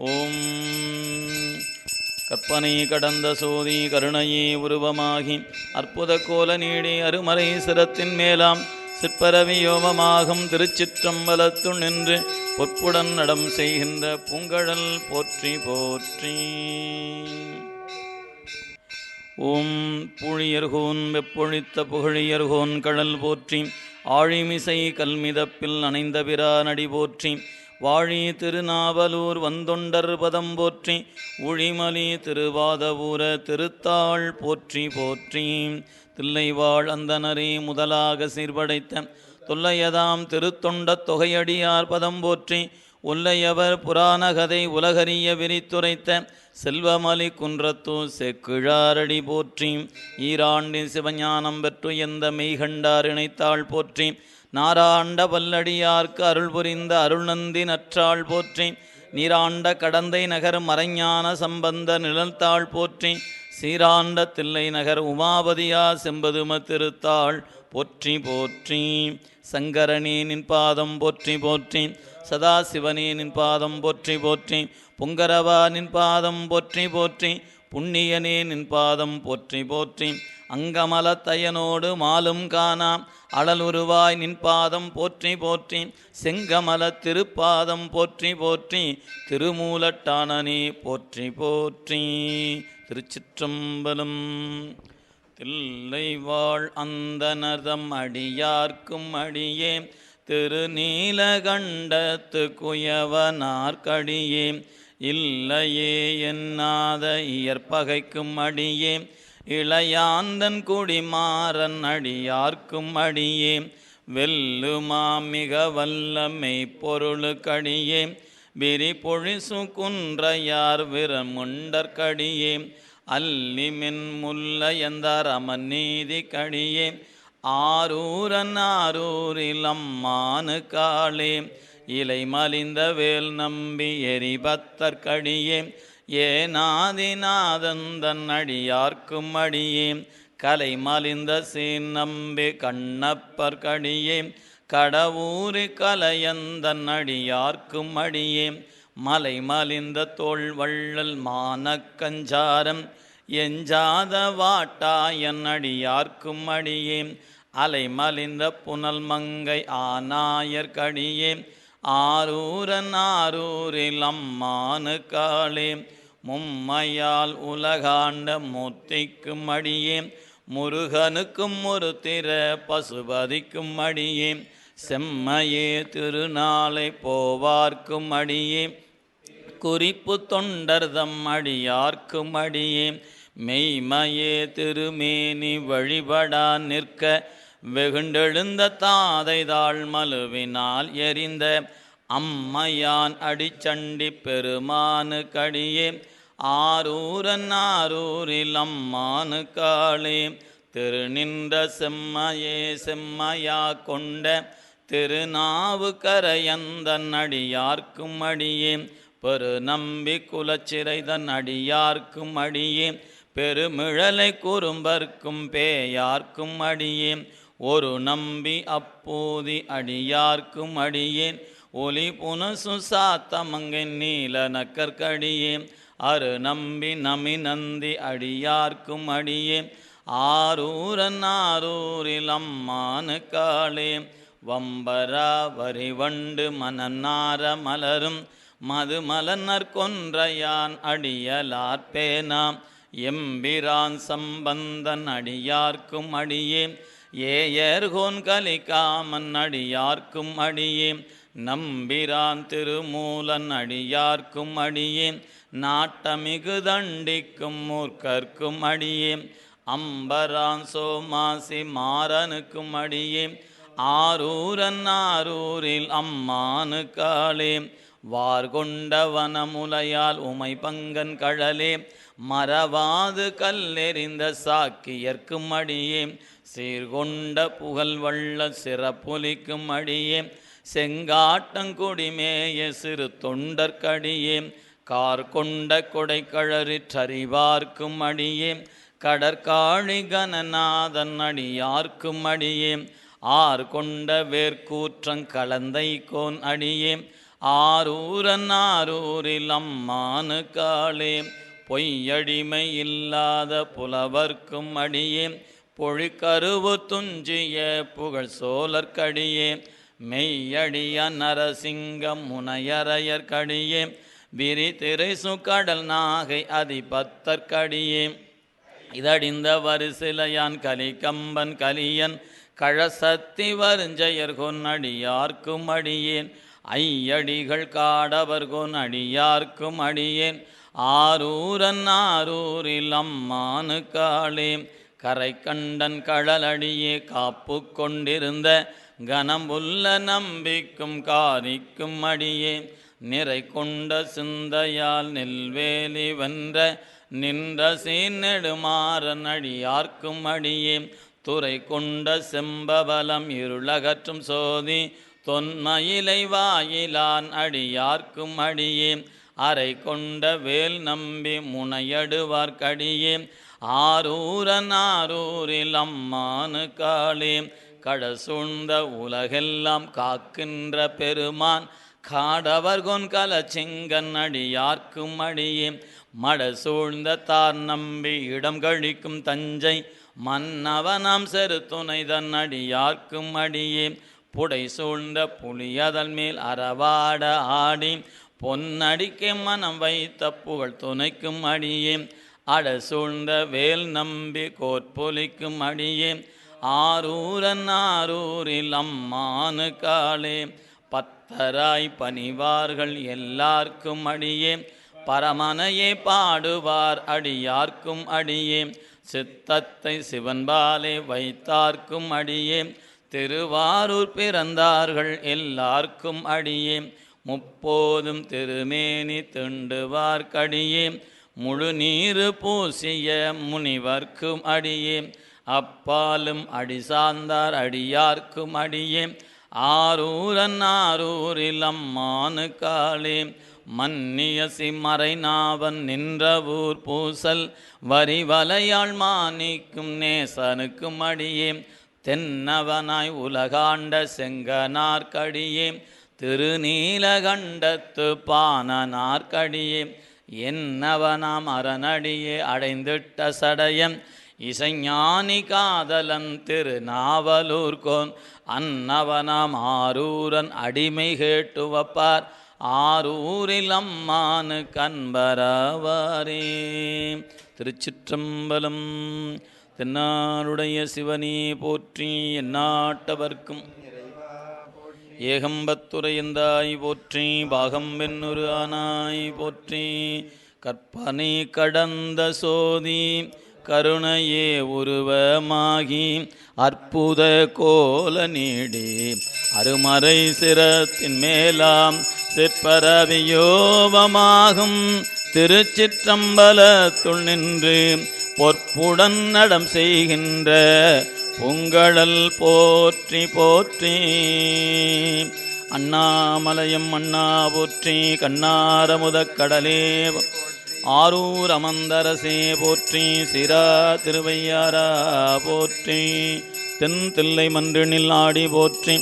ஓம். கற்பனை கடந்த சோதி கருணையே உருவமாகி அற்புத கோல நீடி அருமறை சிரத்தின் மேலாம் சிற்பரவி யோகமாகும் திருச்சிற்றம்பலத்துள் நின்று பொற்புடன் நடம் செய்கின்ற பூங்கழல் போற்றி போற்றி. ஓம். புழியர்கோன் வெப்பொழித்த புகழியர்கோன் கடல் போற்றி ஆழிமிசை கல்மிதப்பில் அணைந்த பிரானடி போற்றி வாழி திருநாவலூர் வந்தொண்டர் பதம் போற்றி உழிமலி திருவாதவூர திருத்தாள் போற்றி போற்றி. தில்லைவாழ் அந்தனரே முதலாக சீர்படைத்த தொல்லையதாம் திருத்தொண்டத் தொகையடியார் பதம் போற்றி உள்ளையவர் புராண கதை உலகறிய விரித்துரைத்த செல்வமலி குன்றத்தூ செக்கிழாரடி போற்றி. ஈராண்டின் சிவஞானம் பெற்று எந்த மெய்கண்டார் இணைத்தாள் போற்றி. நாராண்ட வல்லடியார்க்கு அருள் புரிந்த அருள்நந்தி நற்றாள் போற்றி நீராண்ட கடந்தை நகர் மறைஞான சம்பந்த நிழல்தாள் போற்றி சீராண்ட தில்லை நகர் உமாபதியா செம்பதும திருத்தாள் போற்றி போற்றி சங்கரணி நின்பாதம் போற்றி போற்றி சதாசிவனே நின்பாதம் போற்றி போற்றி பொங்கரவா நின்பாதம் போற்றி போற்றி புண்ணியனே நின் பாதம் போற்றி போற்றி அங்கமலத்தையனோடு மாலும் காணாம். அழலுருவாய் நின்பாதம் போற்றி போற்றி செங்கமல திருப்பாதம் போற்றி போற்றி திருமூலட்டானனே போற்றி போற்றி. திருச்சிற்றம்பலம் தில்லை வாழ் அந்தனதம் அடியார்க்கும் அடியே திருநீலகண்டத்து குயவனார்க்கடியே. இல்லையே என்னாத இயற்பகைக்கும் அடியே இளையாந்தன் குடிமாறன் அடியார்க்கும் அடியே. வெல்லுமா மிக வல்லமை பொருளுக்கடியே விரி பொழிசு குன்றையார் விரமுண்டற்கடியே அல்லிமின் முல்லையந்தார் அமன் நீதி கடியே. ஆரூரன் ஆரூரில் அம்மானு காளே. இலை மலிந்த வேல் நம்பி எரிபத்தற்கடியே ஏனாதிநாதந்தன் அடியார்க்கும் அடியே கலை மலிந்த சீன் நம்பி கண்ணப்பற்கடியே கடவுரி கலையந்தன் அடியார்க்கும் அடியே மலை மலிந்த தோல் வள்ளல் மானக்கஞ்சாரம். எஞ்சாத வாட்டாயன் அடியார்க்கும் அடியே அலை மலிந்த புனல் மங்கை ஆனாயர்கடியே ஆரூரன் ஆரூரில் அம்மானு காளே மும்மையால் உலகாண்ட மூர்த்திக்கும் அடியே முருகனுக்கும் ஒரு திற பசுபதிக்கும் அடியே செம்மையே திருநாளை போவார்க்கும் அடியே குறிப்பு தொண்டர்தம் அடியார்க்கும் அடியே மெய்மையே திருமேனி வழிபடா நிற்க வெகுண்டெழுந்த தாதைதாள் மலுவினால் எரிந்த அம்மையான் அடிச்சண்டி பெருமானு கடியே ஆரூரன் ஆரூரில் அம்மானு காளே திருநின்ற செம்மையே செம்மையா கொண்ட திருநாவுக்கரையந்தன் அடியார்க்கும் அடியே பெரு நம்பி குலச்சிறைதன் அடியார்க்கும் அடியே பெருமிழலை குறும்பர்க்கும் பேயார்க்கும் அடியே ஒரு நம்பி அப்போதி அடியார்க்கும் அடியேன் ஒலி புனசு சாத்தமங்கை நீல நக்கற்கடியேன் அரு நம்பி நமி நந்தி அடியார்க்கும் அடியே. ஆரூரன் ஆரூரில் அம்மானு காளே வம்பரா வரிவண்டு மனநார மலரும். மதுமலனர் கொன்றையான் அடியலார்பேனாம் எம்பிரான் சம்பந்தன் அடியார்க்கும் அடியே. ஏயர்கோன் கலிகாமன் அடியார்க்கும் அடியே. நம்பிரான் திருமூலன் அடியார்க்கும் அடியேன் நாட்டமிகு தண்டிக்கும் மூர்க்கர்க்கும் அடியேன் அம்பரான் சோமாசி மாறனுக்கும் அடியேன் ஆரூரன் ஆரூரில் அம்மானு காளே வார்கொண்ட வனமுலையால் உமை பங்கன் கழலே மறவாது கல்லெறிந்த சாக்கியர்க்கும் அடியே சீர்கொண்ட புகழ்வள்ள சிறப்புலிக்கும் அடியே செங்காட்டங்குடிமேய சிறு தொண்டற்கடியே கார் கொண்ட கொடைக்கழறிற்றறிவார்க்கும் அடியே கடற்காழி கணநாதன் அடியார்க்கும் அடியே ஆர் கொண்ட வேர்க்கூற்றங் கலந்தை கோன் அடியே ஆரூரன் ஆரூரில் அம்மானு காளே பொய்யடிமை இல்லாத புலவர்க்கும் அடியே பொழிக்கருவு துஞ்சிய புகழ் சோழற்கடியே மெய்யடிய நரசிங்கம் முனையரையர்கடியே விரி திரை சுக்கடல் நாகை அதிபத்தற்கடியே. இதடிந்த வரிசிலையான் கலிகம்பன் கலியன் கழசத்தி வருஞ்சயர் கொன்னடியார்க்கும் அடியேன். ஐயடிகள் காடவர் கொன்னடியார்க்கும் அடியேன். ஆரூரன் ஆரூரில் அம்மானு காளே கரை கண்டன் கடலடியே காப்பு கொண்டிருந்த கனமுள்ள நம்பிக்கும் காரிக்கும் அடியே. நிறை கொண்ட சிந்தையால் நெல்வேலி வென்ற நின்ற சீநெடுமாறன் அடியார்க்கும் அடியே. துறை கொண்ட செம்பபலம் இருளகற்றும் சோதி தொன்மயிலை வாயிலான் அடியார்க்கும் அடியே. அறை கொண்ட வேல் நம்பி முனையடுவார்க்கடியே. ஆரூரன் ஆரூரில் அம்மானு காளே. கடசூழ்ந்த உலகெல்லாம் காக்கின்ற பெருமான். காடவர் கலச்சிங்கன் அடியார்க்கும் அடியே. மட சூழ்ந்த தார் நம்பி இடம் கழிக்கும் தஞ்சை. மன்னவனாம் செரு துணை தன் அடியார்க்கும் அடியே. புடை சூழ்ந்த புலியதன் மேல் அறவாட ஆடி. பொன்னடிக்கே மனம் வைத்த புகழ் துணைக்கும் அடியே. அட சூழ்ந்த வேல் நம்பி கோற்பொலிக்கும் அடியே ஆரூரன் ஆரூரில் அம்மானு காளே. பத்தராய் பணிவார்கள் எல்லார்க்கும் அடியே பரமனையே பாடுவார் அடியார்க்கும் அடியே. சித்தத்தை சிவன்பாலே வைத்தார்க்கும் அடியே திருவாரூர் பிறந்தார்கள் எல்லார்க்கும் அடியே. முப்போதும் திருமேனி திண்டுவார்க்கடியே முழு நீர் பூசிய முனிவர்க்கும் அடியே. அப்பாலும் அடி சார்ந்தார் அடியார்க்கும் அடியே. ஆரூரன் ஆரூரில் அம்மானு காளே மன்னியசி மறைநாவன் நின்றவூர் பூசல். வரிவலையாள் மாணிக்கும் நேசனுக்கும் அடியே. தென்னவனாய் உலகாண்ட செங்கனார்க்கடியே. திருநீலகண்டத்து பானனார்க்கடியே. என்னவனாம் அரணடியே அடைந்திட்ட சடையன் இசைஞானி காதலன் திருநாவலூர்கோன் அன்னவனாம் ஆரூரன் அடிமை கேட்டு வப்பார் ஆரூரில் அம்மானு கண்பரவாரே. திருச்சிற்றம்பலம். தென்னாருடைய சிவனே போற்றி எந்நாட்டவர்க்கும் ஏகம்பத்துரையந்தாய் போற்றி பாகம் வெண்ணுரு ஆனாய் போற்றி. கற்பனை கடந்த சோதி கருணையே உருவமாகி அற்புத கோல நீடி. அருமறை சிரத்தின் மேலாம் சிற்பரவியோபமாகும் திருச்சிற்றம்பலத்துள் நின்று பொற்புடன் நடம் செய்கின்ற பொங்கழல் போற்றி போற்றி அண்ணாமலையும் அண்ணா போற்றி கண்ணாரமுதக் கடலே ஆரூர் அமந்தரசே போற்றி சிரா திருவையாரா போற்றி தென் தில்லை மன்றினில் ஆடி போற்றி